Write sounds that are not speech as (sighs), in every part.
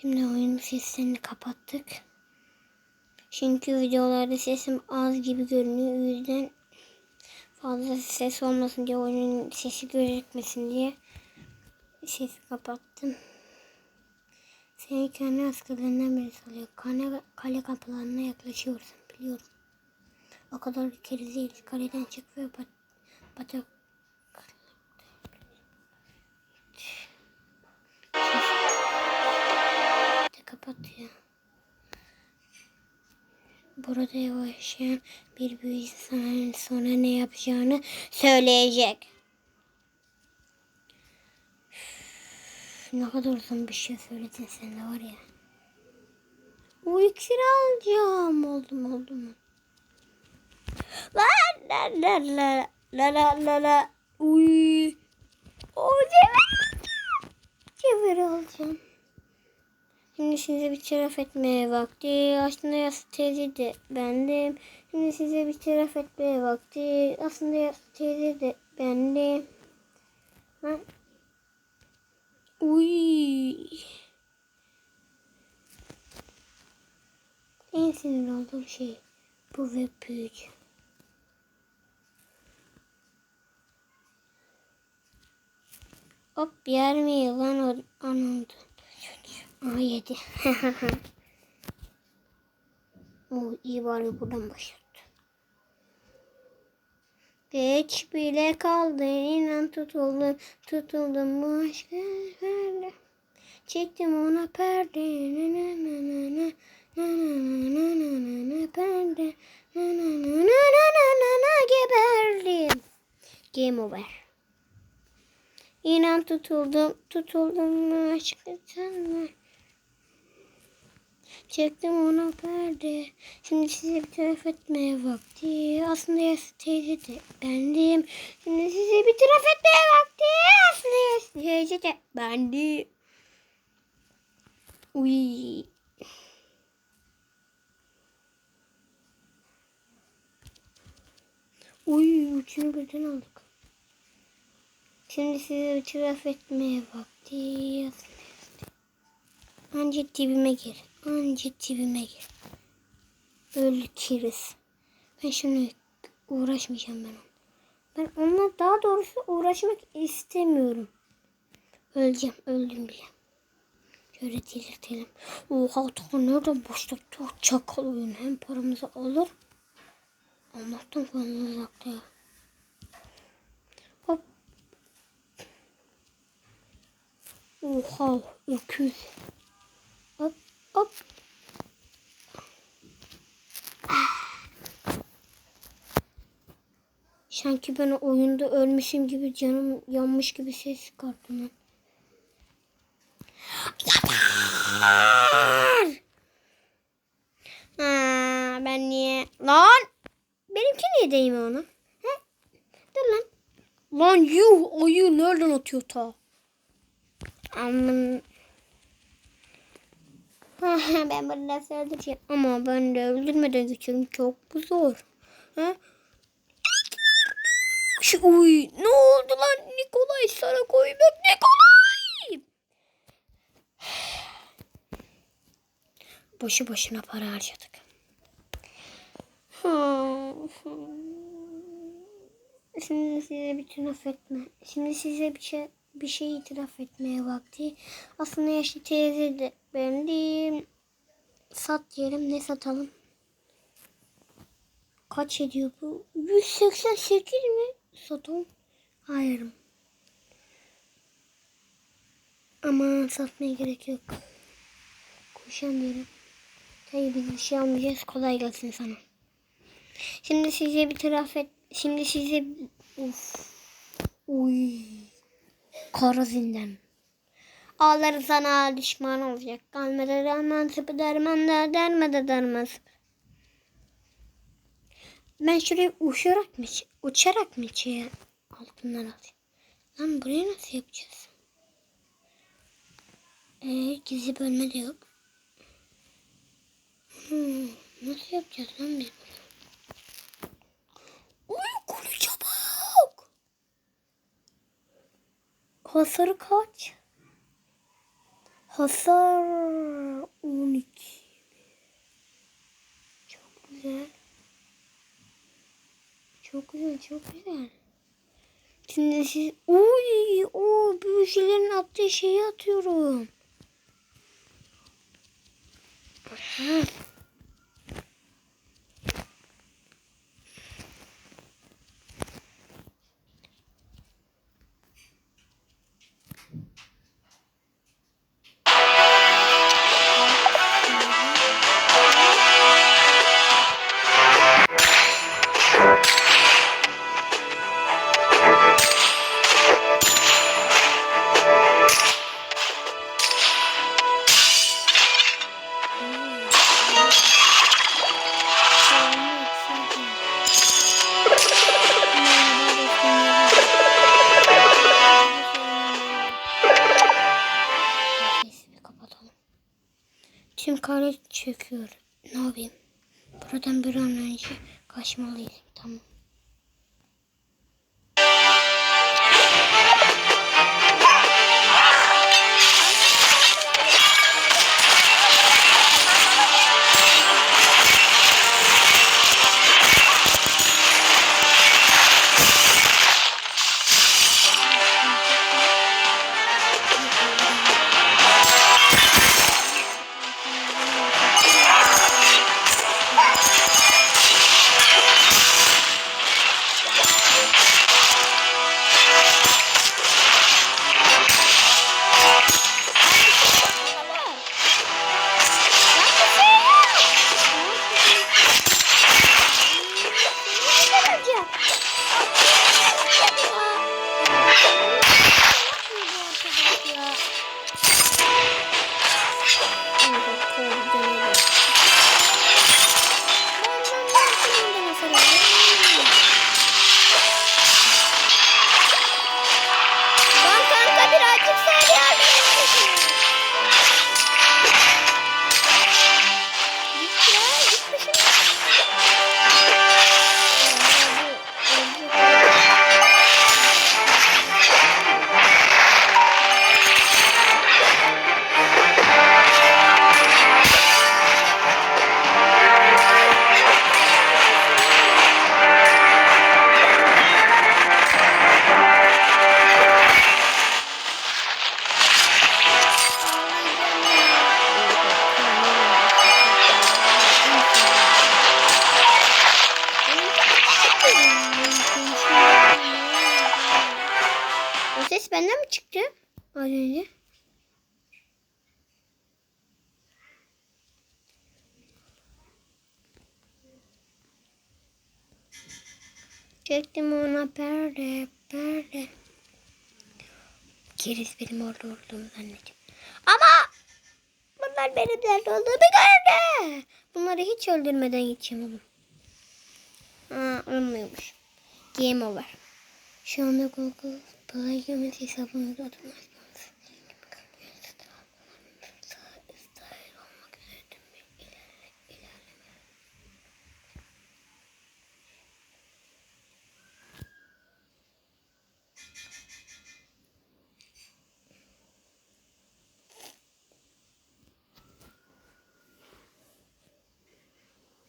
Şimdi oyun seslerini kapattık. Çünkü videolarda sesim az gibi görünüyor. O yüzden fazla ses olmasın diye oyunun sesi gözükmesin diye sesi kapattım. Seni kendi askılarından biri salıyor. Kale, kale kapılarına yaklaşıyorsun biliyorum. O kadar kere değil. Kaleden çık ve bat, batak de kapat ya. Burada yaşayan bir büyücü sana sonra ne yapacağını söyleyecek. Üf, ne kadar uzun bir şey söyledin sen de var ya. O iksiri alacağım. Oldum oldum. La la la la la la la la. Uy. O cevher. Cevher alacağım. Şimdi size bir taraf etmeye vakti. Aslında yassı teyze de bendim. Şimdi size bir taraf etmeye vakti. Aslında yassı teyze de bendim. Ha? Uy. En sinir olduğum şey bu ve büyücü. Hop yer mi yılan anıldı. Onu yedi. o iyi bari buradan başlattı. Geç bile kaldı. İnan tutuldum. Tutuldum bu aşka perde. Çektim ona perde. Na na na na na. Na na na na na na na perde. Na na na na na na na na geberdim. Game over. İnan tutuldum, tutuldum mu aşkı tanrı. Çektim ona perde. Şimdi size bir taraf etmeye vakti. Aslında Yassı teyze de bendim. Şimdi size bir taraf etmeye vakti. Aslında Yassı teyze de bendim. Uy. Uy üçünü birden aldık. Şimdi size bir taraf etmeye vakti. Aslında Anca dibime gir. Anca dibime gir. Öl kiriz. Ben şimdi uğraşmayacağım ben onunla. Ben onunla daha doğrusu uğraşmak istemiyorum. Öleceğim. Öldüm bile. Şöyle delirtelim. Oha ta nereden başlattı o çakal oyun. Hem paramızı alır. Allah'tan fazla uzakta ya. Hop. Oha öküz. Hop. Sanki ben oyunda ölmüşüm gibi canım yanmış gibi ses çıkarttım. Yeter! Ha, ben niye? Lan! Benimki niye değmiyor ona? He? Dur lan. Lan yuh ayı nereden atıyor ta? Aman. (laughs) ben bunu nasıl öldüreceğim? Ama ben de öldürmeden geçiyorum. Çok zor. Ha? Uy, ne oldu lan Nikolay sana koymak Nikolay. (sighs) Boşu boşuna para harcadık. (sighs) Şimdi size bir itiraf etme. Şimdi size bir şey bir şey itiraf etmeye vakti. Aslında yaşlı teyze de ben değilim. Sat diyelim ne satalım? Kaç ediyor bu? 188 mi? Satalım. Hayır. Ama satmaya gerek yok. Kuşan diyelim. Hayır biz bir şey almayacağız. Kolay gelsin sana. Şimdi size bir taraf et. Şimdi size... Uf. Uy. Kara zindan. Ağları sana düşman olacak. Kalmede derman sıpı derman der dermede dermez. Ben şuraya uçarak mı, uçarak mı şey altınlar alayım? Lan burayı nasıl yapacağız? Ee, gizli bölme de yok. Hmm, nasıl yapacağız lan biz bunu? Uy. Hasarı kaç? Hasar 12. Çok güzel. Çok güzel, çok güzel. Şimdi siz... Uy, o büyücülerin attığı şeyi atıyorum. Hı. Kaçmalıyım. O ses benden mi çıktı? Az önce. Çektim ona perde perde. Keriz benim orada olduğumu zannediyor. Ama bunlar benim nerede olduğumu gördü. Bunları hiç öldürmeden geçeyim oğlum. Ha, olmuyormuş. Game over. Şu anda Google Games hesabımızda oturmaz.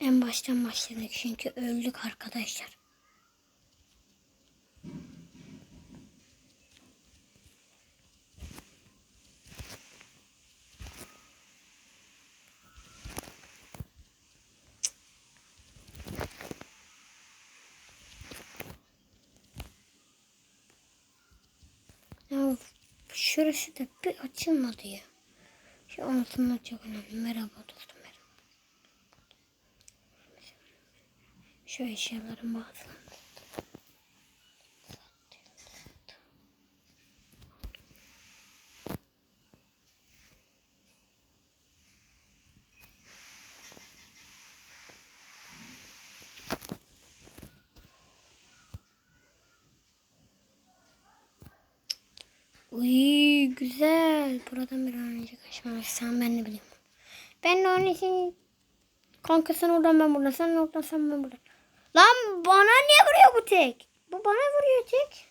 En baştan başladık çünkü öldük arkadaşlar. Ya şurası da bir açılmadı ya. Şu altınlar çok önemli. Merhaba dostum merhaba. Şu eşyaların bazılarını. Uy güzel. Buradan bir an önce kaçmamış. Sen ben ne bileyim. Ben de onun için kanka sen oradan ben buradan sen oradan sen ben buradan. Lan bana niye vuruyor bu tek? Bu bana vuruyor tek.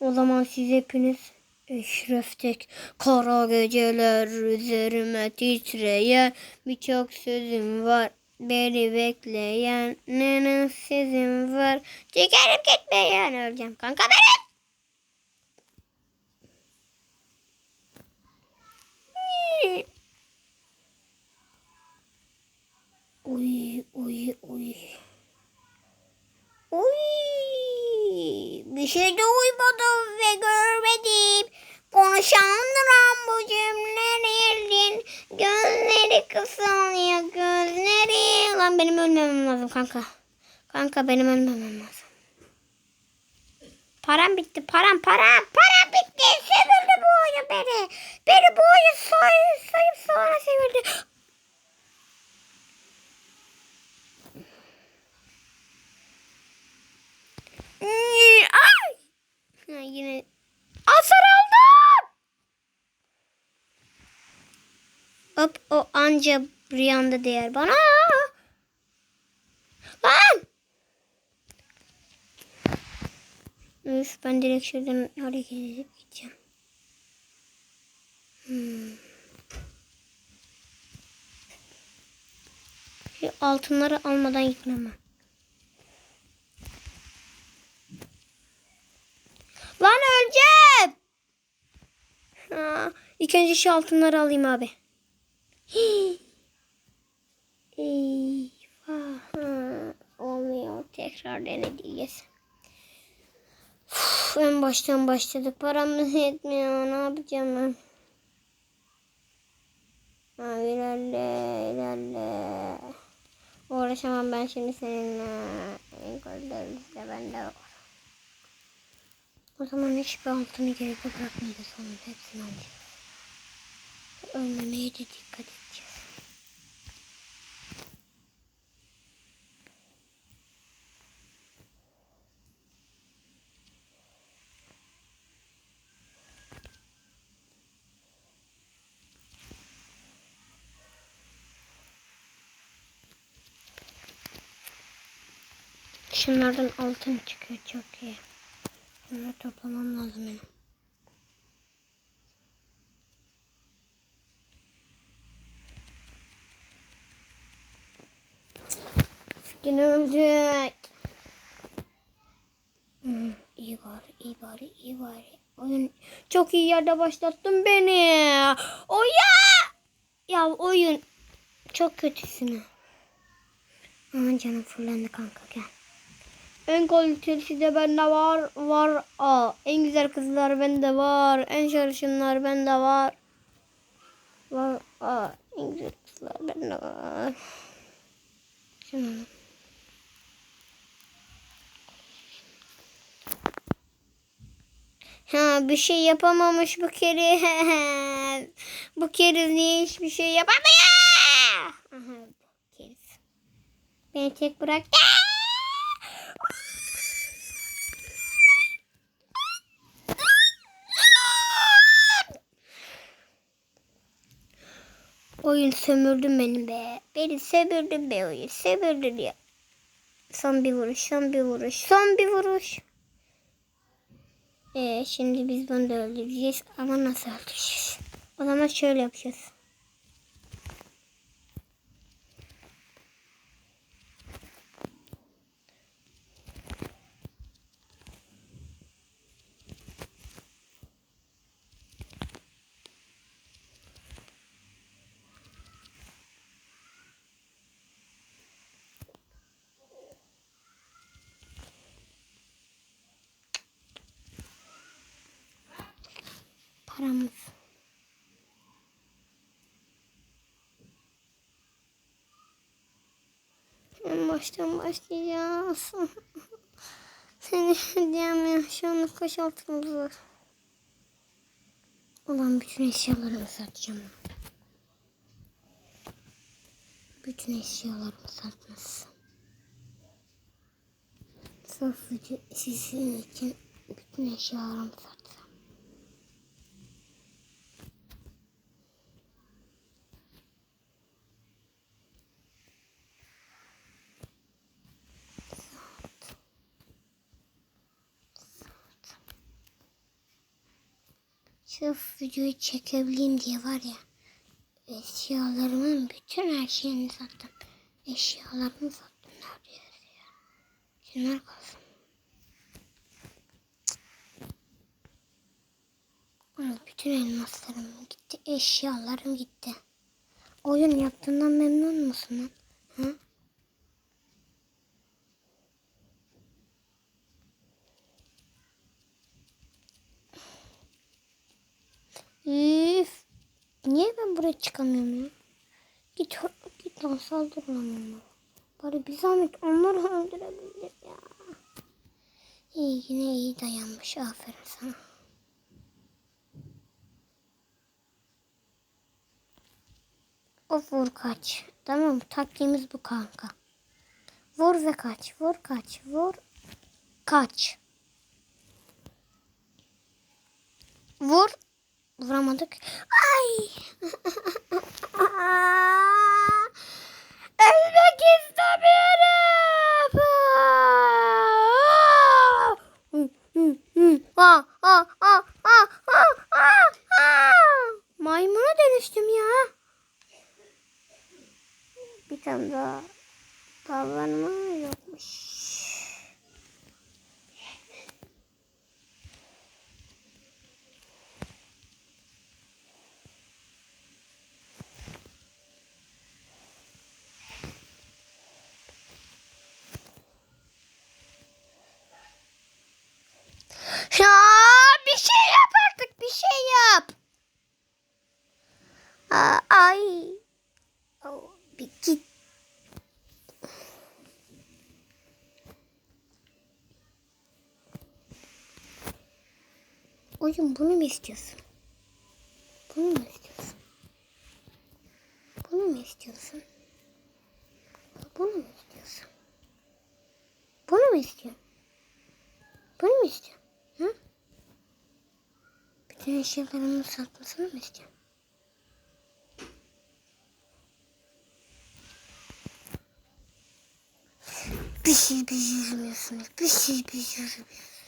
O zaman siz hepiniz eşreftek kara geceler üzerime titreyen birçok sözüm var. Beni bekleyen nenem sizin var. Çekerim gitmeyen öleceğim kanka benim. Uy uy uy. Uy. De uymadım ve görmedim. Konuşandıran bu cümlelerin gözleri kısılıyor gözleri. Lan benim ölmemem lazım kanka. Kanka benim ölmemem lazım. Param bitti param param param bitti. Sevildi bu oyun beni. Beni bu oyun soy, soyup sonra sevildi. Ay! Ha, yine asar aldım. Hop o anca anda değer bana. Lan! Üf, ben direkt şuradan hareket edip gideceğim. Hmm. Şu altınları almadan gitmem. Lan öleceğim. Ha, ilk önce şu altınları alayım abi. Hii. (gasps) Eyvah. Ha, olmuyor. Tekrar deneyeceğiz. Uf, en baştan başladık. Paramız yetmiyor. Ne yapacağım ben? Ha, ilerle, ilerle. Uğraşamam ben şimdi seninle. En de bende var. O zaman hiçbir altını geride bırakmayacağız onun hepsini alacağız. Ölmemeye de dikkat edeceğiz. Şunlardan altın çıkıyor çok iyi. Bunları toplamam lazım benim. Yine ölecek. Hmm, iyi bari, iyi bari, iyi bari. Oyun çok iyi yerde başlattın beni. Oyun. Ya oyun çok kötüsün. Aman canım fırlandı kanka gel. En kalitesi de bende var. Var. Aa, en güzel kızlar bende var. En sarışınlar bende var. Var. Aa, en güzel kızlar bende var. Şunu. Ha bir şey yapamamış bu kere. (laughs) bu kere niye hiçbir şey yapamıyor? Aha bu keriz. Beni tek bıraktı. Oyun sömürdün beni be. Beni sömürdün be oyun. Sömürdün ya. Son bir vuruş, son bir vuruş, son bir vuruş. Ee, şimdi biz bunu da öldüreceğiz ama nasıl öldüreceğiz? O zaman şöyle yapacağız. Paramız. En baştan başlayacağız. (laughs) Seni diyemiyorum. Şu anda kaç altımız var. Ulan bütün eşyalarımı satacağım. Bütün eşyalarımı satmasın. Sırf sizin için bütün eşyalarımı satacağım. Sırf videoyu çekebileyim diye var ya. Eşyalarımın bütün her şeyini sattım. Eşyalarımı sattım neredeyse ya. Şunlar kalsın. Ay, Bütün elmaslarım gitti. Eşyalarım gitti. Oyun yaptığından memnun musun lan? Ha? Üf. Niye ben buraya çıkamıyorum ya? Git, git lan saldır lan onlara. Bari bir zahmet onları öldürebilir ya. İyi yine iyi dayanmış. Aferin sana. Of vur kaç. Tamam taktiğimiz bu kanka. Vur ve kaç. Vur kaç. Vur kaç. Vur. Vuramadık. Ay. (laughs) Ölmek istemiyorum. Ah. Maymuna dönüştüm ya. Bir tane daha. Mı? Yokmuş. Istiyorsun? Bunu mu istiyorsun? Bunu mu istiyorsun? Bunu mu istiyorsun? Bunu mu istiyorsun? Bunu mu istiyorsun? Ha? Bütün eşyalarımı satmasını mı istiyorsun? Bir şey beceriyorsunuz. Bir şey beceriyorsunuz.